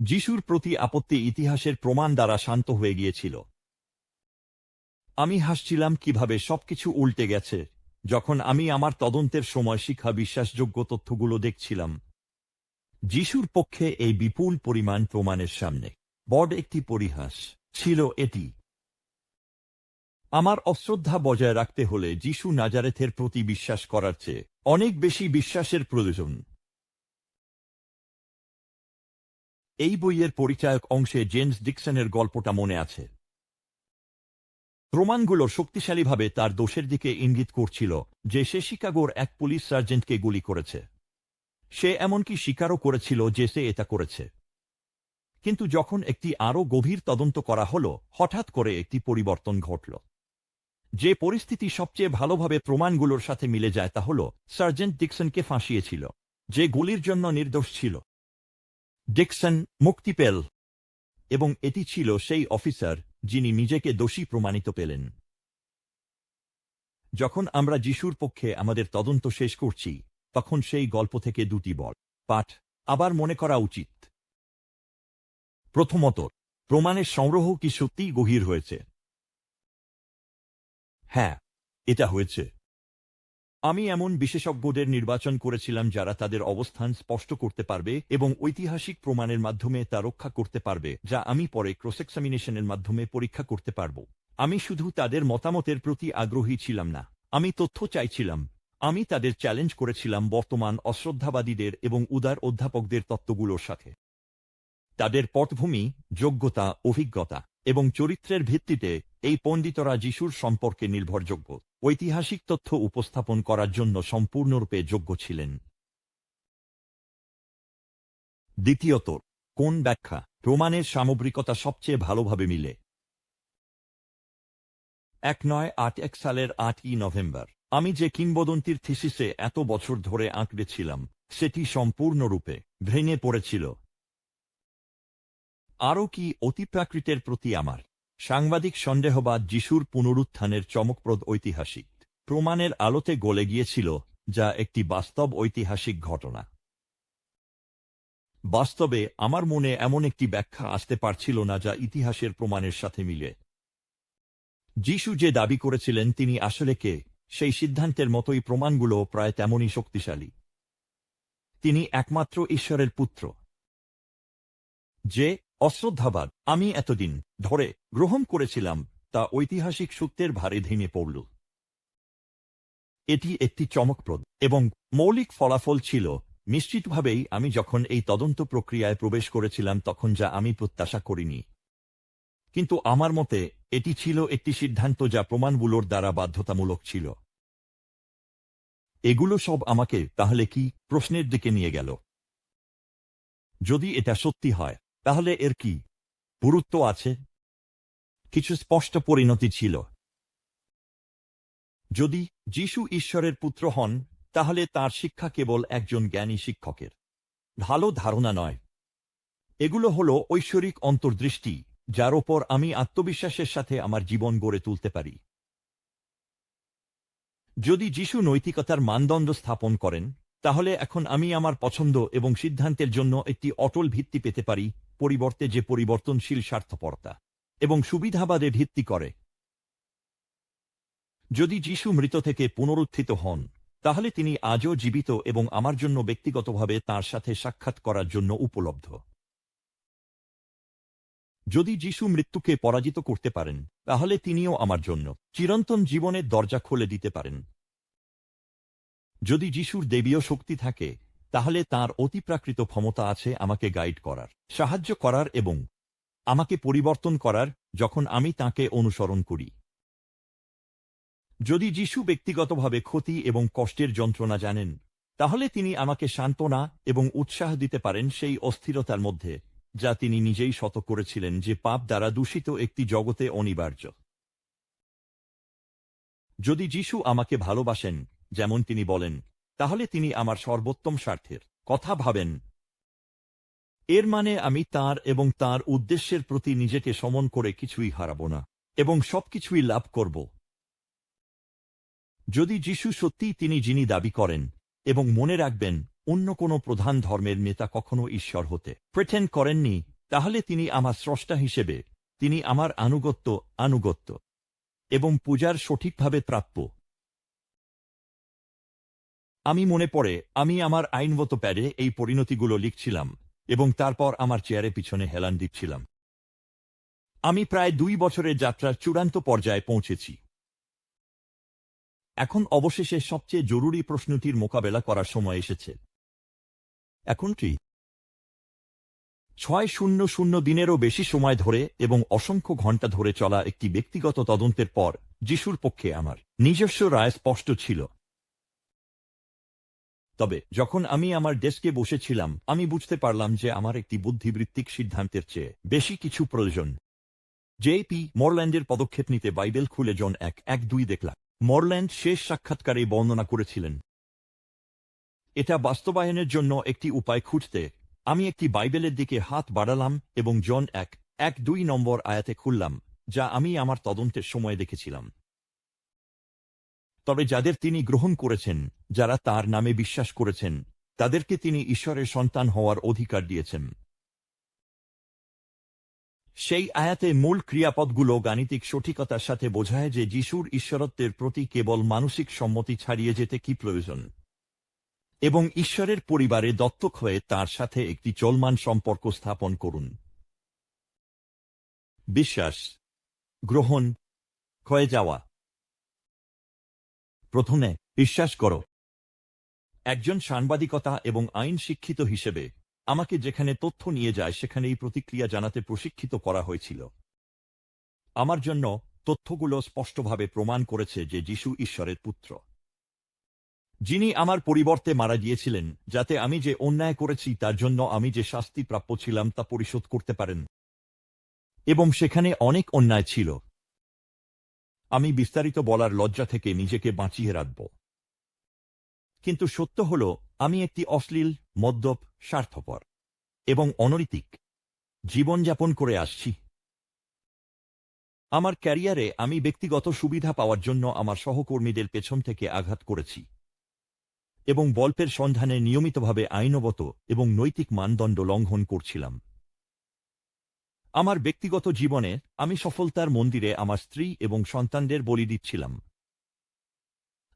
যিশুর প্রতি আপত্তি ইতিহাসের প্রমাণ দ্বারা শান্ত হয়ে গিয়েছিল। আমি হাসছিলাম কীভাবে সবকিছু উল্টে গেছে, যখন আমি আমার তদন্তের সময় শিক্ষা বিশ্বাসযোগ্য তথ্যগুলো দেখছিলাম। যিশুর পক্ষে এই বিপুল পরিমাণ প্রমাণের সামনে বড় একটি পরিহাস ছিল এটি। আমার অশ্রদ্ধা বজায় রাখতে হলে যিশু নাজারেথের প্রতি বিশ্বাস করার চেয়ে অনেক বেশি বিশ্বাসের প্রয়োজন। এই বইয়ের পরিচায়ক অংশে জেমস ডিকসনের গল্পটা মনে আছে। প্রমাণগুলো শক্তিশালীভাবে তার দোষের দিকে ইঙ্গিত করছিল যে সে শিকাগোর এক পুলিশ সার্জেন্টকে গুলি করেছে। সে এমনকি স্বীকারও করেছিল যে সে এটা করেছে। কিন্তু যখন একটি আরও গভীর তদন্ত করা হল, হঠাৎ করে একটি পরিবর্তন ঘটল। যে পরিস্থিতি সবচেয়ে ভালোভাবে প্রমাণগুলোর সাথে মিলে যায় তা হল, সার্জেন্ট ডিকসনকে ফাঁসিয়েছিল, যে গুলির জন্য নির্দোষ ছিল। ডিকসন মুক্তি পেল এবং এটি ছিল সেই অফিসার যিনি নিজেকে দোষী প্রমাণিত পেলেন। যখন আমরা যিশুর পক্ষে আমাদের তদন্ত শেষ করছি, তখন সেই গল্প থেকে দুটি বল। পাঠ, আবার মনে করা উচিত। প্রথমত, প্রমাণের সংগ্রহ কি সত্যিই গভীর হয়েছে? হ্যাঁ এটা হয়েছে। আমি এমন বিশেষজ্ঞদের নির্বাচন করেছিলাম যারা তাদের অবস্থান স্পষ্ট করতে পারবে এবং ঐতিহাসিক প্রমাণের মাধ্যমে তা রক্ষা করতে পারবে, যা আমি পরে ক্রস এক্সামিনেশনের মাধ্যমে পরীক্ষা করতে পারব। আমি শুধু তাদের মতামতের প্রতি আগ্রহী ছিলাম না, আমি তথ্য চাইছিলাম। আমি তাদের চ্যালেঞ্জ করেছিলাম বর্তমান অশ্রদ্ধাবাদীদের এবং উদার অধ্যাপকদের তত্ত্বগুলোর সাথে। তাদের পটভূমি, যোগ্যতা, অভিজ্ঞতা এবং চরিত্রের ভিত্তিতে এই পণ্ডিতরা যিশুর সম্পর্কে নির্ভরযোগ্য। ঐতিহাসিক তথ্য উপস্থাপন করার জন্য সম্পূর্ণরূপে যোগ্য ছিলেন। দ্বিতীয়ত, কোন ব্যাখ্যা প্রমাণের সামগ্রিকতা সবচেয়ে ভালোভাবে মিলে? এক নয় আট এক সালের আটই নভেম্বর। আমি যে কিংবদন্তির থিসিসে এত বছর ধরে আঁকড়েছিলাম সেটি সম্পূর্ণরূপে ভেঙে পড়েছিল। আরও কি অতিপ্রাকৃতের প্রতি আমার? সাংবাদিক সন্দেহবাদ যিশুর পুনরুত্থানের চমকপ্রদ ঐতিহাসিক প্রমাণের আলোতে গলে গিয়েছিল যা একটি বাস্তব ঐতিহাসিক ঘটনা। বাস্তবে আমার মনে এমন একটি ব্যাখ্যা আসতে পারছিল না যা ইতিহাসের প্রমাণের সাথে মিলে। যিশু যে দাবি করেছিলেন তিনি আসলে কে, সেই সিদ্ধান্তের মতোই প্রমাণগুলো প্রায় তেমনই শক্তিশালী। তিনি একমাত্র ঈশ্বরের পুত্র, যে অশ্রদ্ধাবাদ, আমি এতদিন ধরে গ্রহণ করেছিলাম তা ঐতিহাসিক সূত্রের ভারে ভেঙে পড়ল। এটি একটি চমকপ্রদ এবং মৌলিক ফলাফল ছিল, নিশ্চিতভাবেই আমি যখন এই তদন্ত প্রক্রিয়ায় প্রবেশ করেছিলাম তখন যা আমি প্রত্যাশা করিনি। কিন্তু আমার মতে, এটি ছিল একটি সিদ্ধান্ত যা প্রমাণগুলোর দ্বারা বাধ্যতামূলক ছিল। এগুলো সব আমাকে তাহলে কি প্রশ্নের দিকে নিয়ে গেল? যদি এটা সত্যি হয় তাহলে এর কি গুরুত্ব আছে? কিছু স্পষ্ট পরিণতি ছিল। যদি যিশু ঈশ্বরের পুত্র হন, তাহলে তার শিক্ষা কেবল একজন জ্ঞানী শিক্ষকের। ভালো ধারণা নয়। এগুলো হল ঐশ্বরিক অন্তর্দৃষ্টি, যার ওপর আমি আত্মবিশ্বাসের সাথে আমার জীবন গড়ে তুলতে পারি। যদি যিশু নৈতিকতার মানদণ্ড স্থাপন করেন তাহলে এখন আমি আমার পছন্দ এবং সিদ্ধান্তের জন্য একটি অটল ভিত্তি পেতে পারি, পরিবর্তে যে পরিবর্তনশীল স্বার্থপরতা এবং সুবিধাবাদে ভিত্তি করে। যদি যিশু মৃত থেকে পুনরুত্থিত হন, তাহলে তিনি আজও জীবিত এবং আমার জন্য ব্যক্তিগতভাবে তার সাথে সাক্ষাৎ করার জন্য উপলব্ধ। যদি যিশু মৃত্যুকে পরাজিত করতে পারেন, তাহলে তিনিও আমার জন্য চিরন্তন জীবনের দরজা খুলে দিতে পারেন। যদি যিশুর দেবীয় শক্তি থাকে, তাহলে তার অতিপ্রাকৃত ক্ষমতা আছে আমাকে গাইড করার, সাহায্য করার এবং আমাকে পরিবর্তন করার যখন আমি তাকে অনুসরণ করি। যদি যিশু ব্যক্তিগতভাবে ক্ষতি এবং কষ্টের যন্ত্রণা জানেন, তাহলে তিনি আমাকে সান্ত্বনা এবং উৎসাহ দিতে পারেন সেই অস্থিরতার মধ্যে, যা তিনি নিজেই শত করেছিলেন যে পাপ দ্বারা দূষিত একটি জগতে অনিবার্য। যদি যিশু আমাকে ভালোবাসেন যেমন তিনি বলেন, তাহলে তিনি আমার সর্বোত্তম স্বার্থের। কথা ভাবেন। এর মানে আমি তার এবং তার উদ্দেশ্যের প্রতি নিজেকে সমন করে কিছুই হারাব না এবং সবকিছুই লাভ করব। যদি যিশু সত্যিই তিনি যিনি দাবি করেন এবং মনে রাখবেন অন্য কোনো প্রধান ধর্মের নেতা কখনো ঈশ্বর হতে প্রেটেন্ড করেননি, তাহলে তিনি আমার স্রষ্টা হিসেবে, তিনি আমার আনুগত্য আনুগত্য এবং পূজার সঠিকভাবে প্রাপ্য। আমি মনে পড়ে, আমি আমার আইনগত প্যাডে এই পরিণতিগুলো লিখছিলাম এবং তারপর আমার চেয়ারে পিছনে হেলান দিচ্ছিলাম। আমি প্রায় দুই বছরের যাত্রার চূড়ান্ত পর্যায়ে পৌঁছেছি। এখন অবশেষে সবচেয়ে জরুরি প্রশ্নটির মোকাবেলা করার সময় এসেছে। এখন কি? ছয় শূন্য শূন্য দিনেরও বেশি সময় ধরে এবং অসংখ্য ঘণ্টা ধরে চলা একটি ব্যক্তিগত তদন্তের পর, যিশুর পক্ষে আমার নিজস্ব রায় স্পষ্ট ছিল। তবে, যখন আমি আমার ডেস্কে বসেছিলাম, আমি বুঝতে পারলাম যে আমার একটি বুদ্ধিবৃত্তিক সিদ্ধান্তের চেয়ে বেশি কিছু প্রয়োজন। জে পি মরল্যান্ডের পদক্ষেপ নিতে বাইবেল খুলে জন এক এক দুই দেখলাম। মরল্যান্ড শেষ সাক্ষাৎকারে বর্ণনা করেছিলেন। এটা বাস্তবায়নের জন্য একটি উপায় খুঁজতে, আমি একটি বাইবেলের দিকে হাত বাড়ালাম এবং জন এক এক দুই নম্বর আয়াতে খুললাম, যা আমি আমার তদন্তের সময় দেখেছিলাম। তবে যাদের তিনি গ্রহণ করেছেন, যারা তার নামে বিশ্বাস করেছেন, তাদেরকে তিনি ঈশ্বরের সন্তান হওয়ার অধিকার দিয়েছেন। সেই আয়াতে মূল ক্রিয়াপদগুলো গাণিতিক সঠিকতার সাথে বোঝায় যে যিশুর ঈশ্বরত্বের প্রতি কেবল মানসিক সম্মতি ছাড়িয়ে যেতে কি প্রয়োজন। এবং ঈশ্বরের পরিবারে দত্তক হয়ে তার সাথে একটি চলমান সম্পর্ক স্থাপন করুন। বিশ্বাস, গ্রহণ, ক্ষয়ে যাওয়া প্রথমে, বিশ্বাস করো। একজন সাংবাদিকতা এবং আইন শিক্ষিত হিসেবে, আমাকে যেখানে তথ্য নিয়ে যায়, সেখানেই প্রতিক্রিয়া জানাতে প্রশিক্ষিত করা হয়েছিল। আমার জন্য তথ্যগুলো স্পষ্টভাবে প্রমাণ করেছে যে যিশু ঈশ্বরের পুত্র। যিনি আমার পরিবর্তে মারা গিয়েছিলেন, যাতে আমি যে অন্যায় করেছি, তার জন্য আমি যে শাস্তি প্রাপ্য ছিলাম, তা পরিশোধ করতে পারেন। এবং সেখানে অনেক অন্যায় ছিল। আমি বিস্তারিত বলার লজ্জা থেকে নিজেকে বাঁচিয়ে রাখব। কিন্তু সত্য হল, আমি একটি অশ্লীল, মদ্যপ, স্বার্থপর এবং অনৈতিক জীবনযাপন করে আসছি। আমার ক্যারিয়ারে আমি ব্যক্তিগত সুবিধা পাওয়ার জন্য আমার সহকর্মীদের পেছন থেকে আঘাত করেছি এবং গল্পের সন্ধানে নিয়মিতভাবে আইনগত এবং নৈতিক মানদণ্ড লঙ্ঘন করছিলাম। আমার ব্যক্তিগত জীবনে আমি সফলতার মন্দিরে আমার স্ত্রী এবং সন্তানদের বলি দিচ্ছিলাম।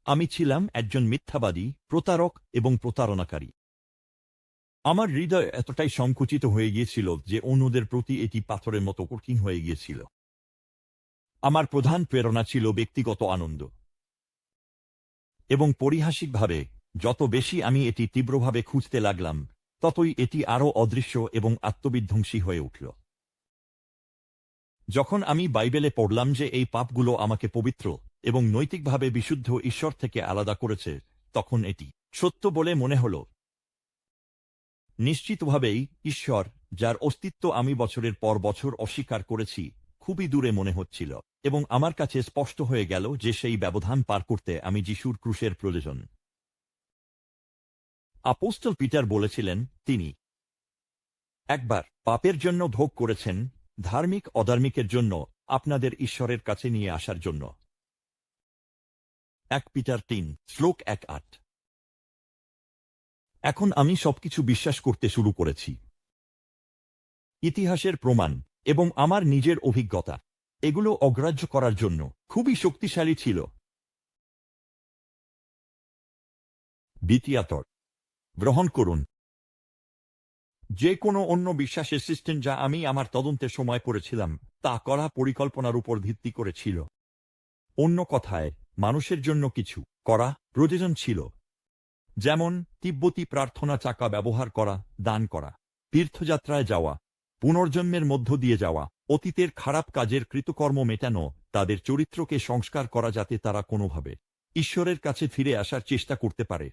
আমি ছিলাম একজন মিথ্যাবাদী, প্রতারক এবং প্রতারণাকারী। আমার হৃদয় এতটাই সংকুচিত হয়ে গিয়েছিল যে অন্যদের প্রতি এটি পাথরের মতো কঠিন হয়ে গিয়েছিল। আমার প্রধান প্রেরণা ছিল ব্যক্তিগত আনন্দ। এবং পরিহাসিকভাবে, যত বেশি আমি এটি তীব্রভাবে খুঁজতে লাগলাম, ততই এটি আরও অদৃশ্য এবং আত্মবিধ্বংসী হয়ে উঠল। যখন আমি বাইবেলে পড়লাম যে এই পাপগুলো আমাকে পবিত্র এবং নৈতিকভাবে বিশুদ্ধ ঈশ্বর থেকে আলাদা করেছে, তখন এটি সত্য বলে মনে হল। নিশ্চিতভাবেই ঈশ্বর, যার অস্তিত্ব আমি বছরের পর বছর অস্বীকার করেছি, খুবই দূরে মনে হচ্ছিল এবং আমার কাছে স্পষ্ট হয়ে গেল যে সেই ব্যবধান পার করতে আমি যিশুর ক্রুশের প্রয়োজন। আপোস্টল পিটার বলেছিলেন তিনি, একবার পাপের জন্য ভোগ করেছেন ধার্মিক অধার্মিকের জন্য আপনাদের ঈশ্বরের কাছে নিয়ে আসার জন্য। এক পিটার তিন, শ্লোক এক আট। এখন আমি সবকিছু বিশ্বাস করতে শুরু করেছি। ইতিহাসের প্রমাণ এবং আমার নিজের অভিজ্ঞতা, এগুলো অগ্রাহ্য করার জন্য খুবই শক্তিশালী ছিল। দ্বিতীয়তর, গ্রহণ করুন। যে কোনো অন্য বিশ্বাসের সিস্টেম যা আমি আমার তদন্তের সময় করেছিলাম তা করা পরিকল্পনার উপর ভিত্তি করেছিল অন্য কথায়, মানুষের জন্য কিছু করা প্রয়োজন ছিল। যেমন, তিব্বতী প্রার্থনা চাকা ব্যবহার করা, দান করা, তীর্থযাত্রায় যাওয়া, পুনর্জন্মের মধ্য দিয়ে যাওয়া, অতীতের খারাপ কাজের কৃতকর্ম মেটানো, তাদের চরিত্রকে সংস্কার করা যাতে তারা কোনোভাবে ঈশ্বরের কাছে ফিরে আসার চেষ্টা করতে পারে।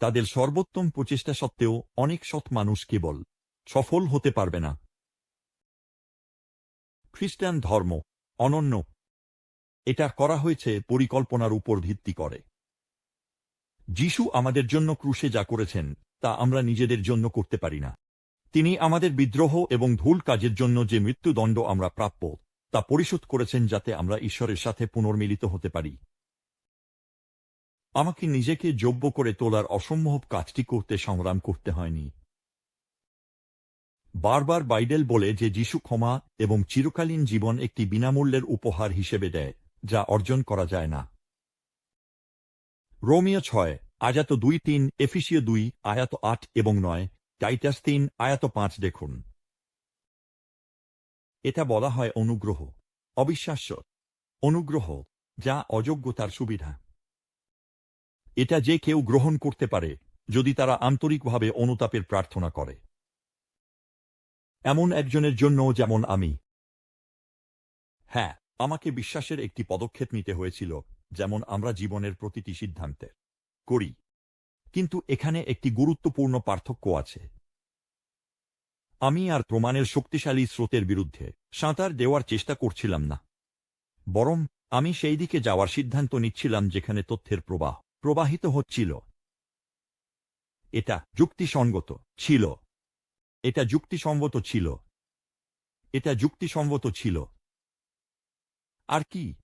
তাদের সর্বোত্তম প্রচেষ্টা সত্ত্বেও অনেক সৎ মানুষ কেবল সফল হতে পারবে না। খ্রিস্টান ধর্ম অনন্য। এটা করা হয়েছে পরিকল্পনার উপর ভিত্তি করে। যিশু আমাদের জন্য ক্রুশে যা করেছেন, তা আমরা নিজেদের জন্য করতে পারি না। তিনি আমাদের বিদ্রোহ এবং ভুল কাজের জন্য যে মৃত্যুদণ্ড আমরা প্রাপ্য, তা পরিশোধ করেছেন যাতে আমরা ঈশ্বরের সাথে পুনর্মিলিত হতে পারি। আমাকে নিজেকে যোগ্য করে তোলার অসম্ভব কাজটি করতে সংগ্রাম করতে হয়নি। বারবার বাইডেল বলে যে যিশু ক্ষমা এবং চিরকালীন জীবন একটি বিনামূল্যের উপহার হিসেবে দেয়, যা অর্জন করা যায় না। রোমিও ছয়, আয়াত দুই তিন এফিসিও দুই, আয়াত আট এবং নয়, টাইটাস তিন, আয়াত পাঁচ দেখুন। এটা বলা হয় অনুগ্রহ, অবিশ্বাস্য, অনুগ্রহ, যা অযোগ্যতার সুবিধা। এটা যে কেউ গ্রহণ করতে পারে, যদি তারা আন্তরিকভাবে অনুতাপের প্রার্থনা করে। এমন একজনের জন্য যেমন আমি। হ্যাঁ আমাকে বিশ্বাসের একটি পদক্ষেপ নিতে হয়েছিল, যেমন আমরা জীবনের প্রতিটি সিদ্ধান্তে করি। কিন্তু এখানে একটি গুরুত্বপূর্ণ পার্থক্য আছে। আমি আর প্রমাণের শক্তিশালী স্রোতের বিরুদ্ধে সাঁতার দেওয়ার চেষ্টা করছিলাম না। বরং আমি সেই দিকে যাওয়ার সিদ্ধান্ত নিচ্ছিলাম যেখানে তথ্যের প্রবাহ প্রবাহিত হচ্ছিল। এটা যুক্তিসঙ্গত ছিল। এটা যুক্তিসঙ্গত ছিল। এটা যুক্তিসঙ্গত ছিল। আর কি?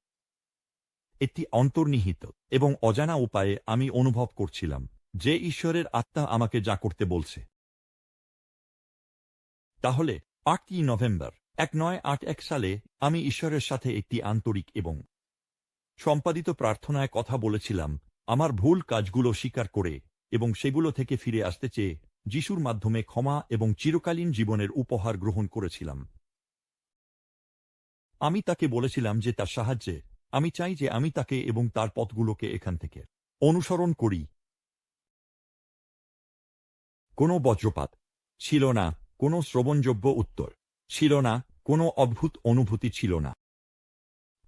একটি অন্তর্নিহিত এবং অজানা উপায়ে আমি অনুভব করছিলাম যে ঈশ্বরের আত্মা আমাকে যা করতে বলছে। তাহলে, আটই নভেম্বর, এক নয় আট এক সালে আমি ঈশ্বরের সাথে একটি আন্তরিক এবং সম্পাদিত প্রার্থনায় কথা বলেছিলাম আমার ভুল কাজগুলো স্বীকার করে এবং সেগুলো থেকে ফিরে আসতে চেয়ে যিশুর মাধ্যমে ক্ষমা এবং চিরকালীন জীবনের উপহার গ্রহণ করেছিলাম। আমি তাকে বলেছিলাম যে তার সাহায্যে, আমি চাই যে আমি তাকে এবং তার পথগুলোকে এখান থেকে অনুসরণ করি। কোনো বজ্রপাত ছিল না, কোনো শ্রবণযোগ্য উত্তর ছিল না, কোনো অদ্ভুত অনুভূতি ছিল না।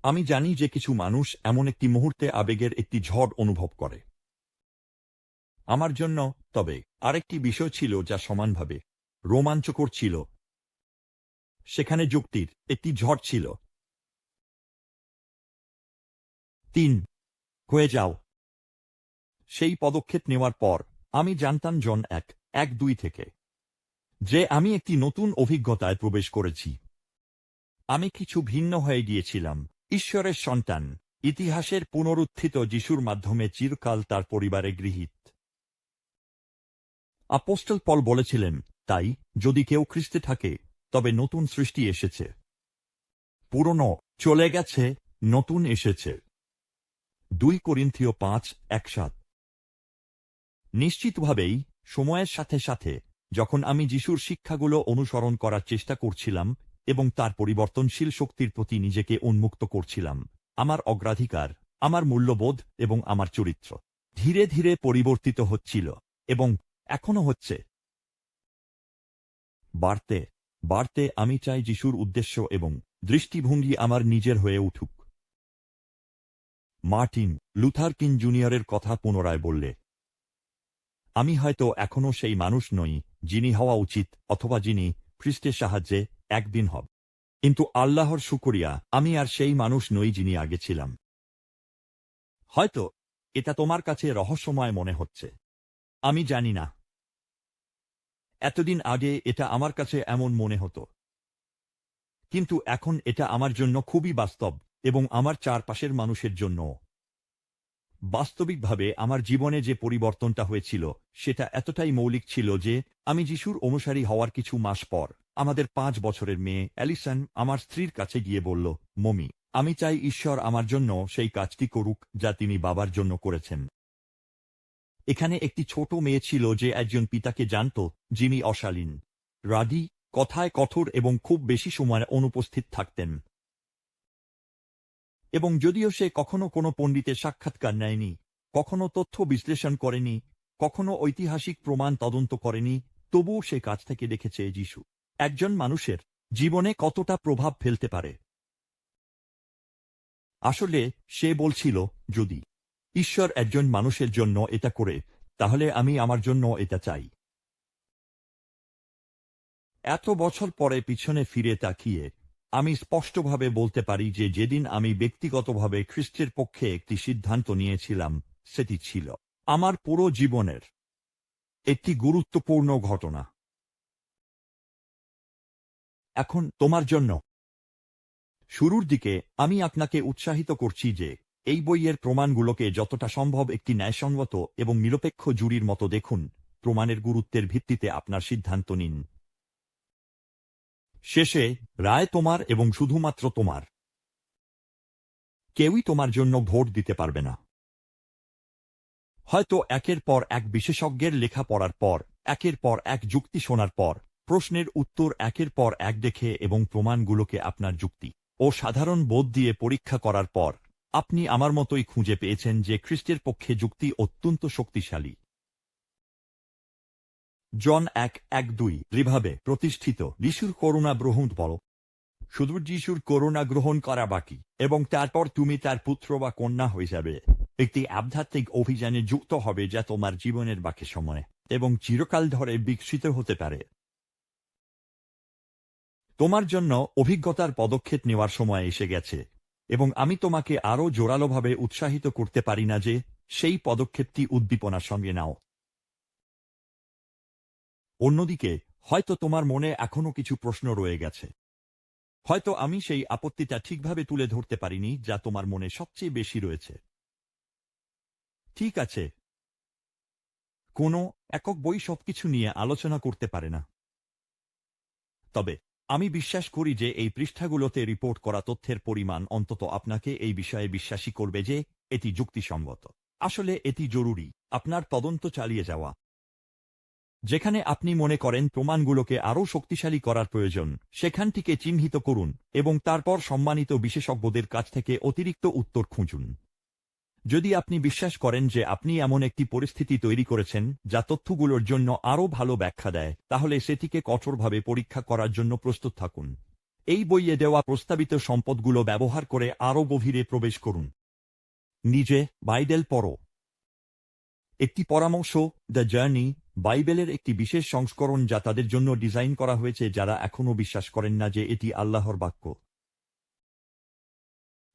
আমি জানি যে কিছু মানুষ এমন একটি মুহূর্তে আবেগের একটি ঝড় অনুভব করে। আমার জন্য তবে আরেকটি বিষয় ছিল যা সমানভাবে রোমাঞ্চকর ছিল। সেখানে যুক্তির একটি ঝড় ছিল। তিন, হয়ে যাও। সেই পদক্ষেপ নেওয়ার পর আমি জানতাম জন এক এক দুই থেকে, যে আমি একটি নতুন অভিজ্ঞতায় প্রবেশ করেছি। আমি কিছু ভিন্ন হয়ে গিয়েছিলাম। ঈশ্বরের সন্তান, ইতিহাসের পুনরুত্থিত যিশুর মাধ্যমে চিরকাল তার পরিবারে গৃহীত। আপোস্টল পল বলেছিলেন, তাই যদি কেউ খ্রিস্টে থাকে, তবে নতুন সৃষ্টি এসেছে। পুরনো চলে গেছে, নতুন এসেছে। দুই করিন্থীয় পাঁচ, এক সাত। নিশ্চিতভাবেই, সময়ের সাথে সাথে, যখন আমি যিশুর শিক্ষাগুলো অনুসরণ করার চেষ্টা করছিলাম এবং তার পরিবর্তনশীল শক্তির প্রতি নিজেকে উন্মুক্ত করছিলাম। আমার অগ্রাধিকার, আমার মূল্যবোধ এবং আমার চরিত্র ধীরে ধীরে পরিবর্তিত হচ্ছিল এবং এখনও হচ্ছে। বাড়তে বাড়তে আমি চাই যিশুর উদ্দেশ্য এবং দৃষ্টিভঙ্গি আমার নিজের হয়ে উঠুক। মার্টিন লুথার জুনিয়রের কথা পুনরায় বললে, আমি হয়তো এখনও সেই মানুষ নই যিনি হওয়া উচিত অথবা যিনি খ্রিস্টের সাহায্যে একদিন হব। কিন্তু আল্লাহর শুকরিয়া, আমি আর সেই মানুষ নই যিনি আগে ছিলাম। হয়তো এটা তোমার কাছে রহস্যময় মনে হচ্ছে। আমি জানি না। এতদিন আগে এটা আমার কাছে এমন মনে হতো। কিন্তু এখন এটা আমার জন্য খুবই বাস্তব এবং আমার চারপাশের মানুষের জন্য বাস্তবিকভাবে আমার জীবনে যে পরিবর্তনটা হয়েছিল, সেটা এতটাই মৌলিক ছিল যে, আমি যিশুর অনুসারী হওয়ার কিছু মাস পর আমাদের পাঁচ বছরের মেয়ে অ্যালিসন আমার স্ত্রীর কাছে গিয়ে বলল, মমি, আমি চাই ঈশ্বর আমার জন্য সেই কাজটি করুক যা তিনি বাবার জন্য করেছেন। এখানে একটি ছোট মেয়ে ছিল যে একজন পিতাকে জানত, যিনি অশালীন, রাগি, কথায় কঠোর এবং খুব বেশি সময় অনুপস্থিত থাকতেন। এবং যদিও সে কখনো কোনো পণ্ডিতের সাক্ষাৎকার নেয়নি, কখনো তথ্য বিশ্লেষণ করেনি, কখনো ঐতিহাসিক প্রমাণ তদন্ত করেনি, তবুও সে কাজ থেকে দেখেছে যিশু। একজন মানুষের জীবনে কতটা প্রভাব ফেলতে পারে? আসলে সে বলছিল, যদি ঈশ্বর একজন মানুষের জন্য এটা করে, তাহলে আমি আমার জন্য এটা চাই। এত বছর পরে পিছনে ফিরে তাকিয়ে আমি স্পষ্টভাবে বলতে পারি যে যেদিন আমি ব্যক্তিগতভাবে খ্রিস্টের পক্ষে একটি সিদ্ধান্ত নিয়েছিলাম, সেটি ছিল। আমার পুরো জীবনের একটি গুরুত্বপূর্ণ ঘটনা। এখন তোমার জন্য। শুরুর দিকে আমি আপনাকে উৎসাহিত করছি যে, এই বইয়ের প্রমাণগুলোকে যতটা সম্ভব একটি ন্যায়সঙ্গত এবং নিরপেক্ষ জুরির মতো দেখুন, প্রমাণের গুরুত্বের ভিত্তিতে আপনার সিদ্ধান্ত নিন। শেষে, রায় তোমার এবং শুধুমাত্র তোমার। কেউই তোমার জন্য ভোট দিতে পারবে না। হয়তো একের পর এক বিশেষজ্ঞের লেখা পড়ার পর, একের পর এক যুক্তি শোনার পর প্রশ্নের উত্তর একের পর এক দেখে এবং প্রমাণগুলোকে আপনার যুক্তি ও সাধারণ বোধ দিয়ে পরীক্ষা করার পর, আপনি আমার মতোই খুঁজে পেয়েছেন যে খ্রিস্টের পক্ষে যুক্তি অত্যন্ত শক্তিশালী। জন এক এক দুই, রিভাবে প্রতিষ্ঠিত, যিশুর করুণা গ্রহণ বল। শুধু যিশুর করুণা গ্রহণ করা বাকি, এবং তারপর তুমি তার পুত্র বা কন্যা হয়ে যাবে। একটি আধ্যাত্মিক অভিযানে যুক্ত হবে যা তোমার জীবনের বাকি সময় এবং চিরকাল ধরে বিকশিত হতে পারে। তোমার জন্য অভিজ্ঞতার পদক্ষেপ নেওয়ার সময় এসে গেছে, এবং আমি তোমাকে আরও জোরালোভাবে উৎসাহিত করতে পারি না যে সেই পদক্ষেপটি উদ্দীপনার সঙ্গে নাও। অন্যদিকে, হয়তো তোমার মনে এখনও কিছু প্রশ্ন রয়ে গেছে। হয়তো আমি সেই আপত্তিটা ঠিকভাবে তুলে ধরতে পারিনি যা তোমার মনে সবচেয়ে বেশি রয়েছে। ঠিক আছে। কোনো একক বই সবকিছু নিয়ে আলোচনা করতে পারে না। তবে আমি বিশ্বাস করি যে এই পৃষ্ঠাগুলোতে রিপোর্ট করা তথ্যের পরিমাণ অন্তত আপনাকে এই বিষয়ে বিশ্বাসী করবে যে এটি যুক্তিসঙ্গত। আসলে এটি জরুরি। আপনার তদন্ত চালিয়ে যাওয়া। যেখানে আপনি মনে করেন প্রমাণগুলোকে আরও শক্তিশালী করার প্রয়োজন, সেখানটিকে চিহ্নিত করুন এবং তারপর সম্মানিত বিশেষজ্ঞদের কাছ থেকে অতিরিক্ত উত্তর খুঁজুন। যদি আপনি বিশ্বাস করেন যে আপনি এমন একটি পরিস্থিতি তৈরি করেছেন, যা তথ্যগুলোর জন্য আরও ভালো ব্যাখ্যা দেয়, তাহলে সেটিকে কঠোরভাবে পরীক্ষা করার জন্য প্রস্তুত থাকুন। এই বইয়ে দেওয়া প্রস্তাবিত সম্পদগুলো ব্যবহার করে আরও গভীরে প্রবেশ করুন। নিজে বাইবেল পড়ো। একটি পরামর্শ, দ্য জার্নি, বাইবেলের একটি বিশেষ সংস্করণ যা তাদের জন্য ডিজাইন করা হয়েছে, যারা এখনও বিশ্বাস করেন না যে এটি আল্লাহর বাক্য।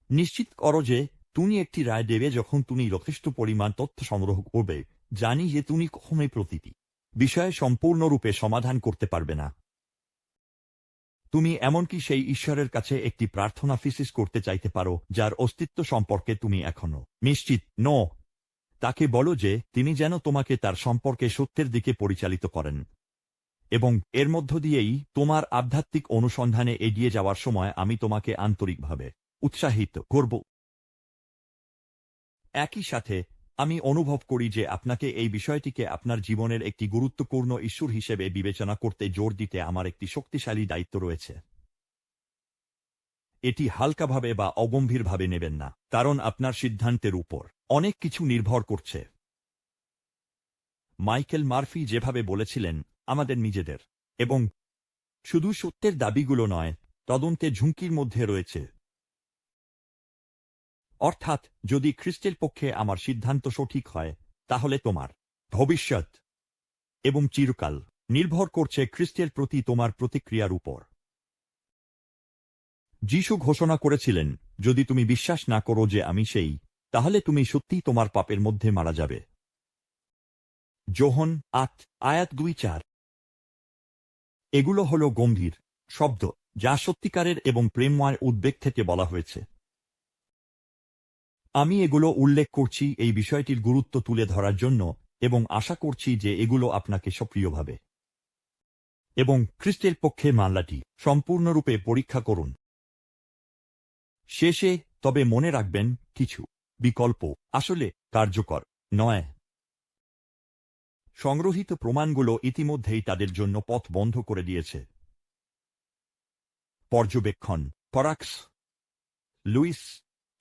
নিশ্চিত করো যে তুমি একটি রায় দেবে যখন তুমি যথেষ্ট পরিমাণ তথ্য সংগ্রহ করবে, জানি যে তুমি কখনোই প্রতিটি বিষয়ে সম্পূর্ণরূপে সমাধান করতে পারবে না। তুমি এমনকি সেই ঈশ্বরের কাছে একটি প্রার্থনা ফিসিস করতে চাইতে পারো, যার অস্তিত্ব সম্পর্কে তুমি এখনও নিশ্চিত ন তাকে বলো যে, তিনি যেন তোমাকে তার সম্পর্কে সত্যের দিকে পরিচালিত করেন এবং এর মধ্য দিয়েই তোমার আধ্যাত্মিক অনুসন্ধানে এগিয়ে যাওয়ার সময় আমি তোমাকে আন্তরিকভাবে উৎসাহিত করব। একই সাথে আমি অনুভব করি যে আপনাকে এই বিষয়টিকে আপনার জীবনের একটি গুরুত্বপূর্ণ ইস্যুর হিসেবে বিবেচনা করতে জোর দিতে আমার একটি শক্তিশালী দায়িত্ব রয়েছে। এটি হালকাভাবে বা অগম্ভীরভাবে নেবেন না, কারণ আপনার সিদ্ধান্তের উপর অনেক কিছু নির্ভর করছে। মাইকেল মার্ফি যেভাবে বলেছিলেন, আমাদের নিজেদের এবং শুধু সত্যের দাবিগুলো নয়, তদন্তে ঝুঁকির মধ্যে রয়েছে। অর্থাৎ, যদি খ্রিস্টের পক্ষে আমার সিদ্ধান্ত সঠিক হয়, তাহলে তোমার ভবিষ্যৎ এবং চিরকাল নির্ভর করছে খ্রিস্টের প্রতি তোমার প্রতিক্রিয়ার উপর। যিশু ঘোষণা করেছিলেন, যদি তুমি বিশ্বাস না করো যে আমি সেই, তাহলে তুমি সত্যিই তোমার পাপের মধ্যে মারা যাবে। যোহন আট, আয়াত দুই চার। এগুলো হল গম্ভীর শব্দ, যা সত্যিকারের এবং প্রেমময় উদ্বেগ থেকে বলা হয়েছে। আমি এগুলো উল্লেখ করছি এই বিষয়টির গুরুত্ব তুলে ধরার জন্য এবং আশা করছি যে এগুলো আপনাকে সক্রিয়ভাবে এবং খ্রিস্টের পক্ষে মামলাটি সম্পূর্ণরূপে পরীক্ষা করুন। শেষে তবে মনে রাখবেন, কিছু বিকল্প আসলে কার্যকর নয়। সংগ্রহীত প্রমাণগুলো ইতিমধ্যেই তাদের জন্য পথ বন্ধ করে দিয়েছে। পর্যবেক্ষণ ফরাক্স লুইস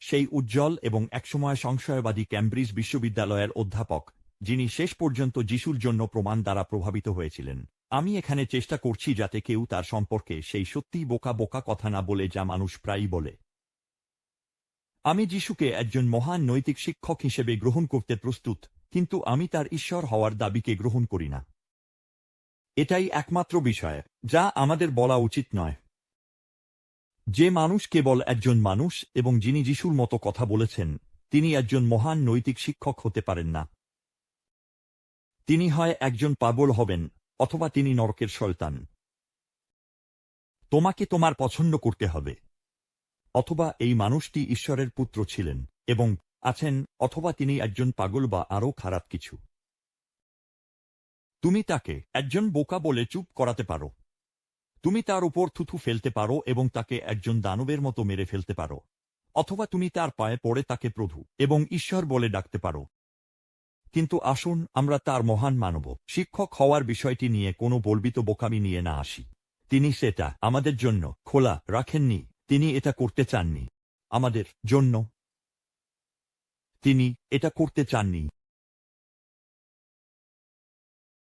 সেই উজ্জ্বল এবং একসময় সংশয়বাদী ক্যামব্রিজ বিশ্ববিদ্যালয়ের অধ্যাপক, যিনি শেষ পর্যন্ত যিশুর জন্য প্রমাণ দ্বারা প্রভাবিত হয়েছিলেন। আমি এখানে চেষ্টা করছি যাতে কেউ তার সম্পর্কে সেই সত্যিই বোকা বোকা কথা না বলে যা মানুষ প্রায়ই বলে। আমি যিশুকে একজন মহান নৈতিক শিক্ষক হিসেবে গ্রহণ করতে প্রস্তুত, কিন্তু আমি তার ঈশ্বর হওয়ার দাবিকে গ্রহণ করি না। এটাই একমাত্র বিষয়, যা আমাদের বলা উচিত নয়। যে মানুষ কেবল একজন মানুষ এবং যিনি যিশুর মতো কথা বলেছেন, তিনি একজন মহান নৈতিক শিক্ষক হতে পারেন না। তিনি হয় একজন পাগল হবেন, অথবা তিনি নরকের শয়তান। তোমাকে তোমার পছন্দ করতে হবে, অথবা এই মানুষটি ঈশ্বরের পুত্র ছিলেন এবং আছেন, অথবা তিনি একজন পাগল বা আরও খারাপ কিছু। তুমি তাকে একজন বোকা বলে চুপ করাতে পারো। তুমি তার উপর থুথু ফেলতে পারো এবং তাকে একজন দানবের মতো মেরে ফেলতে পারো। অথবা তুমি তার পায়ে পড়ে তাকে প্রভু এবং ঈশ্বর বলে ডাকতে পারো। কিন্তু আসুন, আমরা তার মহান মানব। শিক্ষক হওয়ার বিষয়টি নিয়ে কোনো বলবিত বোকামি নিয়ে না আসি। তিনি সেটা আমাদের জন্য খোলা রাখেননি। তিনি এটা করতে চাননি। আমাদের জন্য। তিনি এটা করতে চাননি।